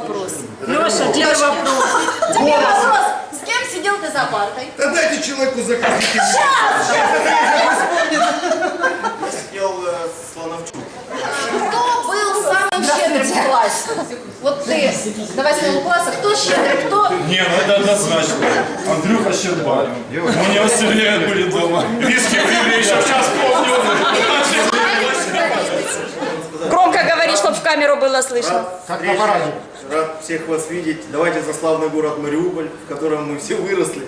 вопрос. Леша, тебе вопрос. Тебе вопрос. С кем сидел ты за партой? Да дайте человеку заказ. Сидел э, Слоновчук. Кто был самым щедрым в классе? Вот ты до восьмого класса. Кто щедрый, кто... Не, ну это однозначно. Андрюха Щербан. У него все время были дома. Виски пили еще сейчас помню. Громко говори, чтобы в камеру было слышно. Рад, встрече, рад всех вас видеть. Давайте за славный город Мариуполь, в котором мы все выросли.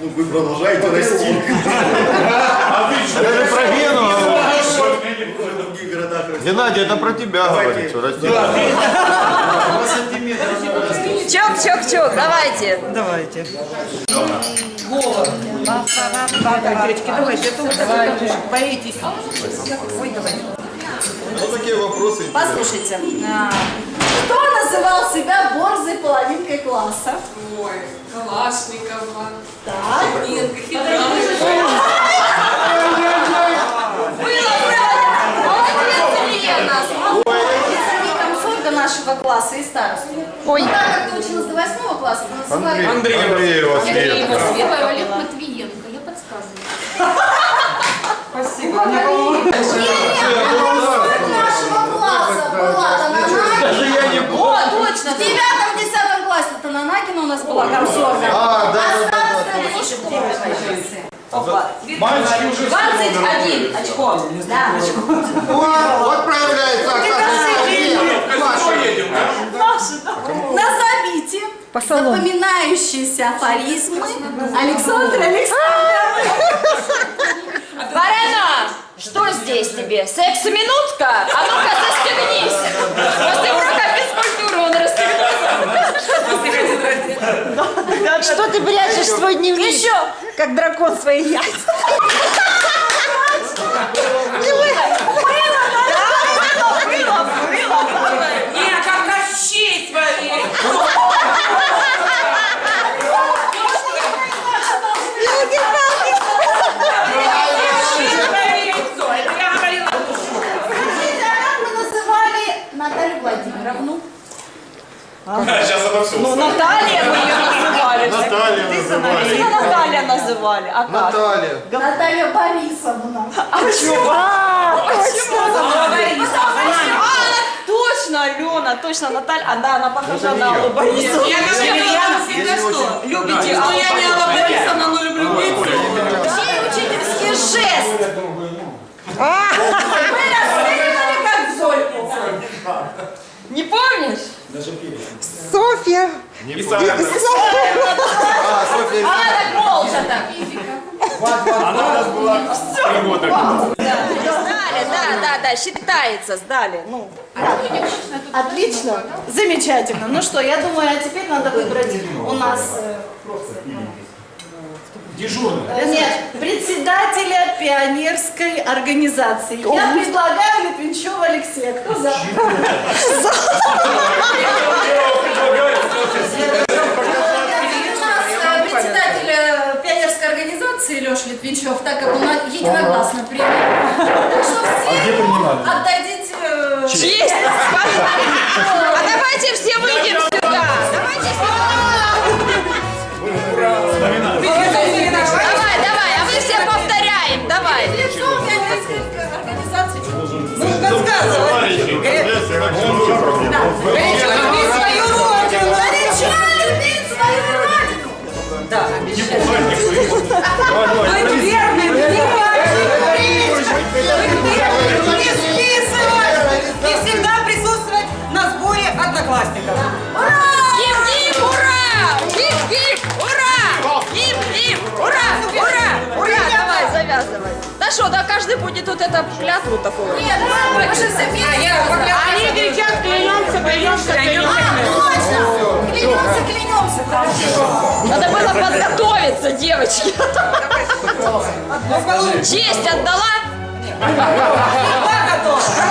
Ну, вы продолжаете расти. Это про Гену. В других городах расти. Геннадий, это про тебя говорит, что растет. Чок-чок-чок, давайте. Давайте. Так, девочки, давайте. Это давайте. Боитесь. Ой, давайте. Вот такие вопросы. Послушайте, а, кто называл себя борзой половинкой класса? Ой, Калашникова, Так. Нинка, нашего класса и старосту. Ой. Ну, Так как ты училась до восьмого класса, то называли... Андрей, Андреева Света. Света Валерий Матвиенко, я подсказываю. Спасибо. Мне помогли. нашего класса была Тананакина. О, точно. В девятом, десятом классе Тананакина у нас была комсорга. А, да, да, да, да, Лешкова. Мальчики уже 21 очко. Да, Вот, вот проявляется, Назовите запоминающиеся афоризмы Александра Александровна. Барена, что здесь тебе? Секс-минутка? А ну-ка, застегнись. После Что ты прячешь свой дневник? Еще. Как дракон свои яйца. Не, как Кощей своей. Это я говорила. Скажите, а как мы называли Наталью Владимировну? Ну, Наталья мы ее называли. Наталья называли. Всегда Наталья называли. А как? Наталья. Наталья Борисовна. А чего? А, точно. А, точно, Алена, точно, Наталья. А, да, она похожа на Аллу Борисовну. Я говорила всегда, что Любите что Аллу я не Алла Борисовна, но люблю пиццу. Чей учительский жест? Мы расстреливали как Зольку. Не помнишь? Софья. А, Софья. Она так молча так. Она у нас была три года. Сдали, да, да, да, считается, сдали. Ну, Отлично. Замечательно. Ну что, я думаю, а теперь надо выбрать у нас... Дежурный. Нет, председателя пионерской организации. Я предлагаю Литвинчева Алексея. Кто за? У нас э, председатель э, пионерской организации Леша Литвинчев, так как он единогласно принял. Так что все отдадите... э, честь. А давайте все выйдем сюда. Одноклассников. Гим-гим, ура! Гим-гим, ура! Гим-гим, ура! Ура! Ура! Давай, завязывай. Да что, да каждый будет вот это клятву такую. Нет, мы же все вместе. Они кричат, клянемся, клянемся, клянемся. Точно. Клянемся, клянемся. Хорошо. Надо было подготовиться, девочки. Честь отдала? Бесконечным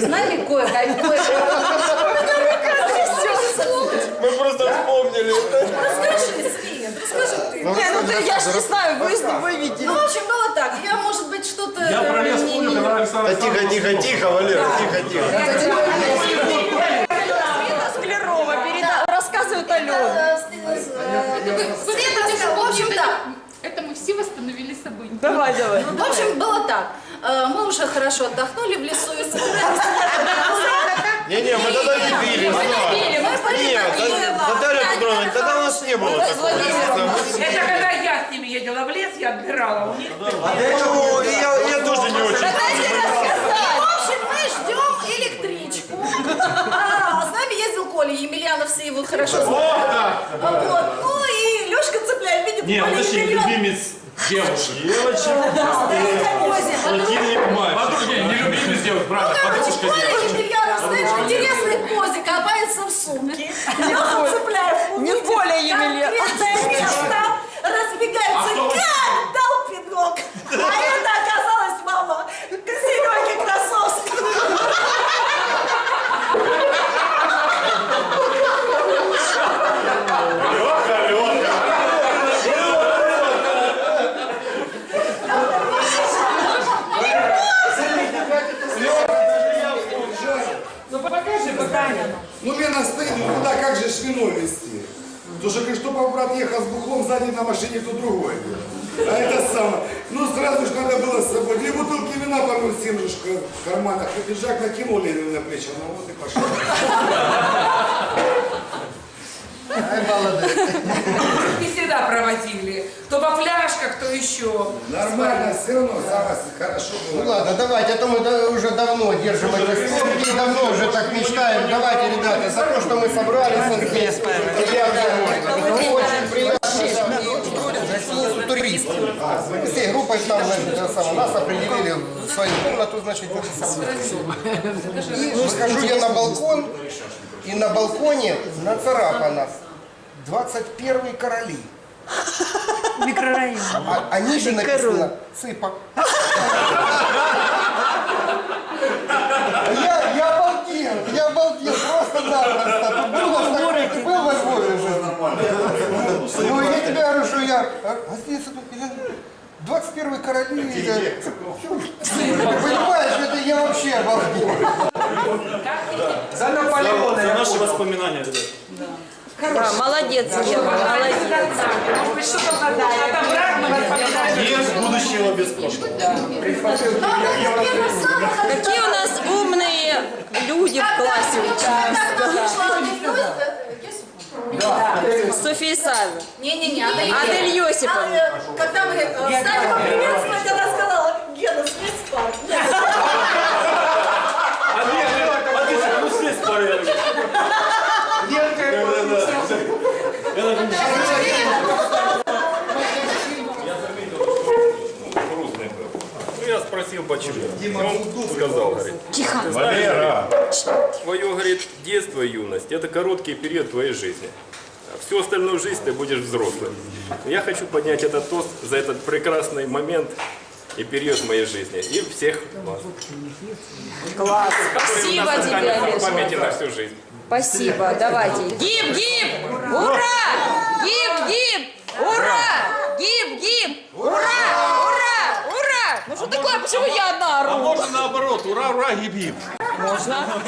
поехали, знали кое-какое? Мы просто вспомнили. Расскажи, Свет, расскажи ты. Не, ну ты, я ж не знаю, вы, вы видели. Ну, в общем, было так. Я пролез в помню, когда Александр Да тихо, тихо, тихо, Валера, тихо, тихо. Света Склярова переда- рассказывает. Э, с- э, Света, в общем, да. Все восстановили события. Давай, давай. В общем, было так. Э, Мы уже хорошо отдохнули в лесу и собирались. Не-не, мы тогда не пили. Мы не пили, мы пошли Нет, на пиво. да- Наталья Петровна, тогда у нас не было такого. Это когда я с ними ездила в лес, я отбирала у них. Ну, я, я тоже не очень. В общем, мы ждем электричку. А, С нами ездил Коля Емельянов, все его хорошо знают. Вот. Ну и Лешка цепляет, видит, Не, Коля подожди, Емельянов. любимец девушек. Подруги, не любимец девушек, правда, Короче, подружка девушек. Емельянов стоит в интересной позе, копается в сумке. Леха цепляет Не Коля Емельянов. Конкретное место. Разбегается, А как дал пинок. А это оказалась мама Сереги Красовского. Лёха, Лёха. Ну, мне настыдно, ну куда, как же швино вести? Потому что Криштопов брат ехал с бухлом сзади на машине, то другой. А это самое. Ну, сразу же надо было с собой. Две по-моему, семь же в карманах. И пиджак накинул Ленин на плечи. Ну, вот и пошел. И всегда проводили. Кто во фляжках, кто еще. Нормально, все равно, самое хорошо было. Ну ладно, давайте, а то мы да- уже давно держим эти стопки, давно уже так мечтаем. Давайте, ребята, за то, что мы собрались, ребята, ну, очень приятно. Туристы. Мы всей группой там, самое, нас определили в свою комнату, значит, вот. И выхожу я на балкон, и на балконе нацарапано 21 короли. Микрорайон. А, а ниже написано «Цыпа». Я, я обалдел, я обалдел, просто-напросто. Ты был, во Львове- ты был во Львове уже? Ну, я тебе говорю, что я... А а здесь я- 21 короли... это- Ты понимаешь, это я вообще обалдел. За Наполеона. За наши воспоминания, ребят. Да, молодец, Ева, молодец. Быть, что-то. Нет будущего без прошлого. Какие у нас умные люди в классе учатся. София Исаева. Не-не-не, Адель Адель Йосиповна. А, э, Когда мы э, стали поприветствовать, она сказала, Гена, слезь с парня. А ты что, ну слезь. Ну, я спросил, почему. И он сказал, говорит, Тихо. Валера. твое, говорит, детство и юность – это короткий период твоей жизни. А Всю остальную жизнь ты будешь взрослым. Я хочу поднять этот тост за этот прекрасный момент и период моей жизни. И всех вас. Класс. Спасибо тебе, памяти на всю жизнь. Спасибо, давайте. Гиб, гиб! Ура! Гиб, гиб! Ура! Гиб, гиб! Ура! Ура! Ура! Ну что такое? Почему я одна ору? Можно наоборот. Ура, ура, гиб-гиб. Можно?